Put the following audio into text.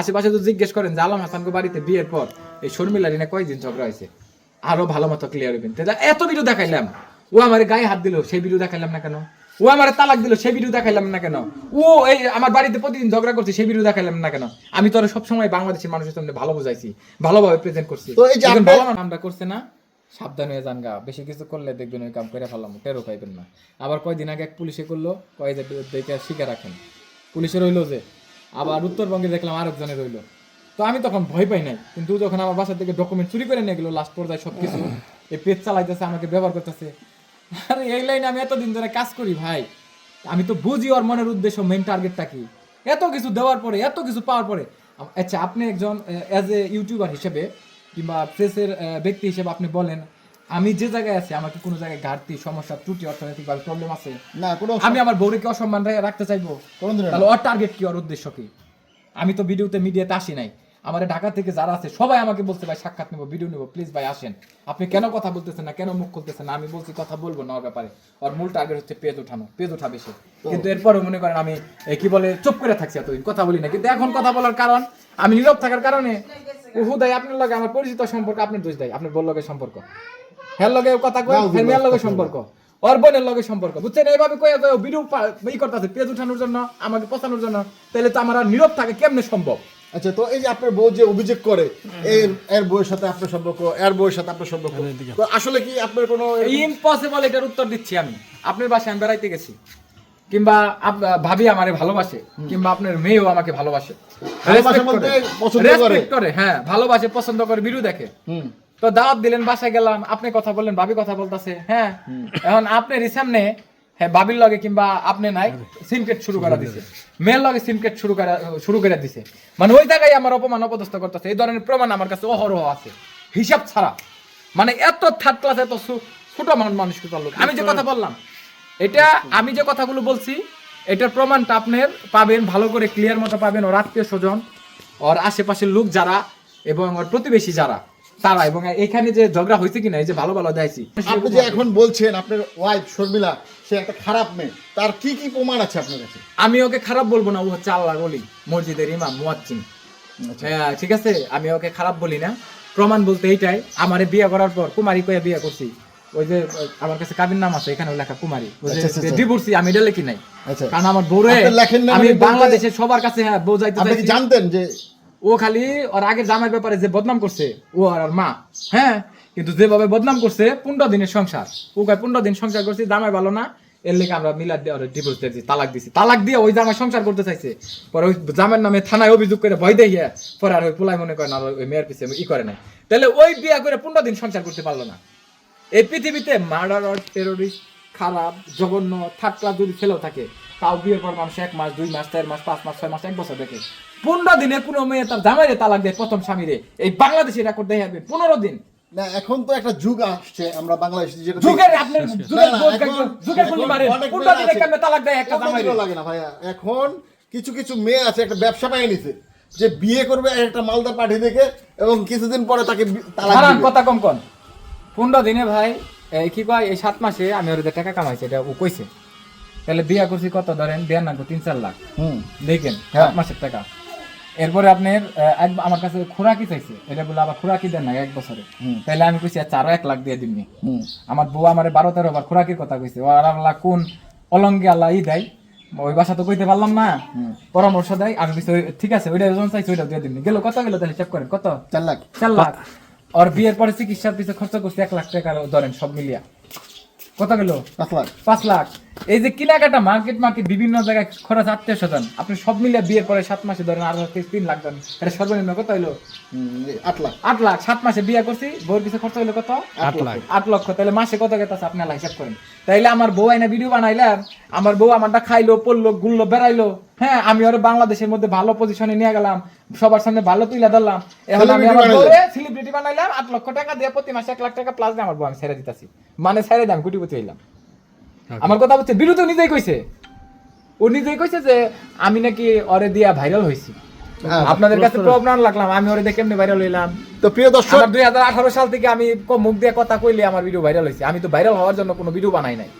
আশেপাশে তো জিজ্ঞেস করেন যে আলম হাসানকে বাড়িতে বিয়ের পর এই শর্মিলা রিনা কয়দিন ঝগড়া হয়েছে? আরও ভালো মতো ক্লিয়ার হইবেন তাহলে এত ভিডিও দেখাইলাম। ও আমার গায়ে হাত দিল সেই ভিডিও দেখাইলাম না কেন? ও আমার তালাক দিল সেই ভিডিও দেখাইলাম না কেন? ও এই আমার বাড়িতে প্রতিদিন ঝগড়া করছে সেই ভিডিও দেখাইলাম না কেন? আমি তো সবসময় বাংলাদেশের মানুষের সামনে ভালো বুঝাইছি ভালোভাবে প্রেজেন্ট করছি। ভালো আমরা করছে না সাবধান হয়ে যান গা। বেশি কিছু করলে দেখবেন ওই কাম করে ফেলাম টেরো পাইবেন না। আবার কয়দিন আগে এক পুলিশে করল কয় যে দেখে শিখে রাখেন। পুলিশে রইল যে আবার উত্তরবঙ্গে দেখলাম আরেকজনে রইল। তো আমি তখন ভয় পাই নাই। কিন্তু যখন আমার বাসা থেকে ডকুমেন্ট চুরি করে নিয়ে গেলো লাস্ট পর্যায়ে সব কিছু এই পেজ চালাইতেছে, আমাকে ব্যবহার করতেছে। আরে এই লাইনে আমি এতদিন ধরে কাজ করি ভাই। আমি তো বুঝি ওর মনের উদ্দেশ্য মেন টার্গেটটা কি। এত কিছু দেওয়ার পরে, এত কিছু পাওয়ার পরে আচ্ছা আপনি একজন অ্যাজ এ ইউটিউবার হিসেবে কিংবা প্রেসের ব্যক্তি হিসেবে আপনি বলেন আমি যে জায়গায় আছি আমার কি কোনো জায়গায় ঘাটতি সমস্যা ত্রুটি অর্থনৈতিক ভাবে প্রবলেম আছে না কোনো আমি আমার বউরে কি অসম্মান রাখতে চাইব? তাহলে ওর টার্গেট কি ওর উদ্দেশ্য কি? আমি তো ভিডিওতে মিডিয়াতে আসি নাই। আমার ঢাকা থেকে যারা আছে সবাই আমাকে বলছে ভাই সাক্ষাৎ নেব ভিডিও নেব প্লিজ ভাই আসেন। আপনি কেন কথা বলতেছেন না কেন মুখ খুলতেছেন না? আমি বলছি কথা বলব না ওর ব্যাপারে। ওর মূল টার্গেট হচ্ছে পেজ উঠানো পেজ উঠাবে সে কিন্তু এরপরে মনে করেন আমি কি বলে চুপ করে থাকছি এতদিন কথা বলি না। কিন্তু এখন কথা বলার কারণ আমি নীরব থাকার কারণে হুদাই আপনার লগে আমার পরিচিত সম্পর্ক আপনার দোষ দেয় আপনার বল লগে সম্পর্ক। হ্যার লগে কথা কয় লগে সম্পর্ক। ওর বোনের লগে সম্পর্ক। বুঝছেন? এইভাবে কয়ে কয়ে ভিডিও ই করতেছে পেজ উঠানোর জন্য আমাকে পচানোর জন্য। তাহলে তো আমার নীরব থাকে কেমনে সম্ভব? আচ্ছা তো এই যে আপনার বউ যে অভিযোগ করে এর এর বউয়ের সাথে আপনার সম্পর্ক এর বউয়ের সাথে আপনার সম্পর্ক তো আসলে কি আপনার কোনো ইম্পসিবল এটার উত্তর দিচ্ছি আমি। আপনার বাসায় আমি বেড়াইতে গেছি। কিংবা ভাবি আমারে ভালোবাসে কিংবা আপনার মেয়েও আমাকে ভালোবাসে। করে। পছন্দ করে? হ্যাঁ ভালোবাসে পছন্দ করে বিরু দেখে। হুম। তো দাওয়াত দিলেন বাসায় গেলাম আপনি কথা বললেন ভাবি কথা বলতাছে হ্যাঁ? এখন আপনার সামনে হ্যাঁ বাবির লগে কিংবা আপনি নাই শুরু করা দিছে। মেয়ের লগে শুরু করা শুরু করে দিছে। মানে ওই জায়গায় আমার অপমান অপদস্থ করতেছে এই ধরনের প্রমাণ আমার কাছে অহরহ আছে হিসাব ছাড়া। মানে এত থার্ড ক্লাস এত ছোট মান- মানুষ লোক। আমি যে কথা বললাম এটা আমি যে কথাগুলো বলছি এটার প্রমাণটা আপনার পাবেন ভালো করে ক্লিয়ার মতো পাবেন ওর আত্মীয় স্বজন ওর আশেপাশের লোক যারা এবং ওর প্রতিবেশী যারা। তারা এবং এখানে যে ঝগড়া হয়েছে কিনা এই যে ভালো ভালো দেয়ছি আপনি যে এখন বলছেন আপনার ওয়াইফ শর্মিলা সে একটা খারাপ মেয়ে তার কি কি প্রমাণ আছে আপনার কাছে? আমি ওকে খারাপ বলব না ও হচ্ছে আল্লাহর বলি মসজিদের ইমাম মুয়াজ্জিন। হ্যাঁ ঠিক আছে? আমি ওকে খারাপ বলি না। প্রমাণ বলতে এইটাই আমারে বিয়ে করার পর কুমারী কয়ে বিয়ে করছি। ওই যে আমার কাছে কাবির নাম আছে এখানে লেখা কুমারী। আচ্ছা, আচ্ছা, আচ্ছা। ডিভোর্সি আমি এটা লিখি নাই। আচ্ছা। কারণ আমার বউরে আমি মানে বাংলাদেশের সবার কাছে হ্যাঁ বউ যাইতে। জানতেন যে ও খালি ওর আগের জামাইয়ের ব্যাপারে যে বদনাম করছে, ও আর ওর মা। হ্যাঁ কিন্তু যেভাবে বদনাম করছে, পনেরো দিনের সংসার। ও কয়, পনেরো দিন সংসার করছে, জামাই ভালো না? এর লেগে আমরা মিলাদ দিয়ে ডিভোর্স দিয়েছি তালাক দিছি। তালাক দিয়ে ওই জামাই সংসার করতে চাইছে। পরে ওই জামের নামে থানায় অভিযোগ করে ভয় দেখিয়ে পরে আর ওই পোলাই মনে করে আর ওই মেয়ের পিছিয়ে ই করে নাই। তাহলে ওই বিয়া করে পনেরো দিন সংসার করতে পারল না। এই পৃথিবীতে মার্ডার টেরোরিস্ট খারাপ, জঘন্য, থাকলা যদি ছেলেও থাকে। তাও বিয়ের পর মানুষ এক মাস দুই মাস চার মাস পাঁচ মাস ছয় মাস এক বছর দেখে। পনেরো দিনে কোনো মেয়ে তার জামাইরে তালাক দেয় প্রথম স্বামীরে। এই বাংলাদেশের রেকর্ড দেখে যাবে পনেরো দিন। না এখন তো একটা যুগ আসছে আমরা বাংলাদেশে যেটা যুগের আপনার না, যুগের গুলি মারেন দিনে কেমনে তালাক দেয় একটা জামাইরে? পনেরো লাগে না ভাইয়া। এখন কিছু কিছু মেয়ে আছে একটা ব্যবসা পাই নিছে যে বিয়ে করবে একটা মালদা পাঠিয়ে দেখে এবং কিছুদিন পরে তাকে তালাক দিবে। কথা কম কন। পনেরো দিনে ভাই এই কি কয় এই সাত মাসে আমি ওর যে টাকা কামাইছি এটা ও কইছে। তাহলে বিয়া করছি কত ধরেন? বিয়ার না তিন চার লাখ। হুম। দেখেন হ্যাঁ। সাত মাসের টাকা। এরপরে আপনার এক- আমার কাছে খোরাকি চাইছে। এটা বলে আবার খোরাকি দেন না এক বছরে। তাহলে আমি কইছি আচ্ছা আরও এক লাখ দিয়ে হুম। আমার বউ আমার বারো তেরো বার খোরাকির কথা কইছে। ও আর আল্লাহ কোন অলঙ্গে আল্লাহ ই দেয়। ওই বাসা তো কইতে পারলাম না। পরামর্শ দেয়। আমি কইছি, ঠিক আছে ওইটা ওজন চাইছি ওইটা দিয়ে দিবনি গেল কত গেল তাহলে? হিসাব করেন কত? চার লাখ। চার লাখ। আর বিয়ের পরে চিকিৎসার পিছনে খরচ করছে এক লাখ টাকা ধরেন সব মিলিয়া। কত গেল পাঁচ লাখ। পাঁচ লাখ। এই যে কেনাকাটা মার্কেট মার্কেট বিভিন্ন জায়গায় খরচ আত্মীয় স্বজন আপনি সব মিলিয়ে বিয়ের পরে সাত মাসে ধরেন তিন লাখ ধরেন এটা সর্বনিম্ন কত হইল? আট লাখ। আট লাখ। সাত মাসে বিয়ে করছি বউর পিছনে খরচ হইল কত? আট লাখ। আট লক্ষ। তাহলে মাসে কত আপনি আল্লাহ হিসাব করেন। তাইলে আমার বউ আইনা ভিডিও বানাইলাম আমার বউ আমারটা খাইলো পড়ল গুললো বেড়াইলো। হ্যাঁ আমি ওর বাংলাদেশের মধ্যে ভালো পজিশনে নিয়ে গেলাম সবার সামনে ভালো তুলে ধরলাম। এখন আমি আমার। বউরে বানাইলাম আট লক্ষ টাকা দিয়ে প্রতি মাসে এক লাখ টাকা প্লাস দিয়ে আমার বউ আমি ছেড়ে দিতেছি। মানে ছেড়ে দিয়ে আমি কোটিপতি হইলাম। আমার কথা হচ্ছে নিজেই কইছে। ও নিজেই কইছে যে আমি নাকি অরে দিয়া ভাইরাল হইছি। হ্যাঁ, আপনাদের কাছে প্রবলেম লাগলাম আমি ওরে দেখে কেমনে ভাইরাল হইলাম? তো প্রিয় দর্শক দুই হাজার আঠারো সাল থেকে আমি মুখ দিয়ে কথা কইলে আমার ভিডিও ভাইরাল হয়েছে আমি তো ভাইরাল হওয়ার জন্য কোনো ভিডিও বানাই নাই।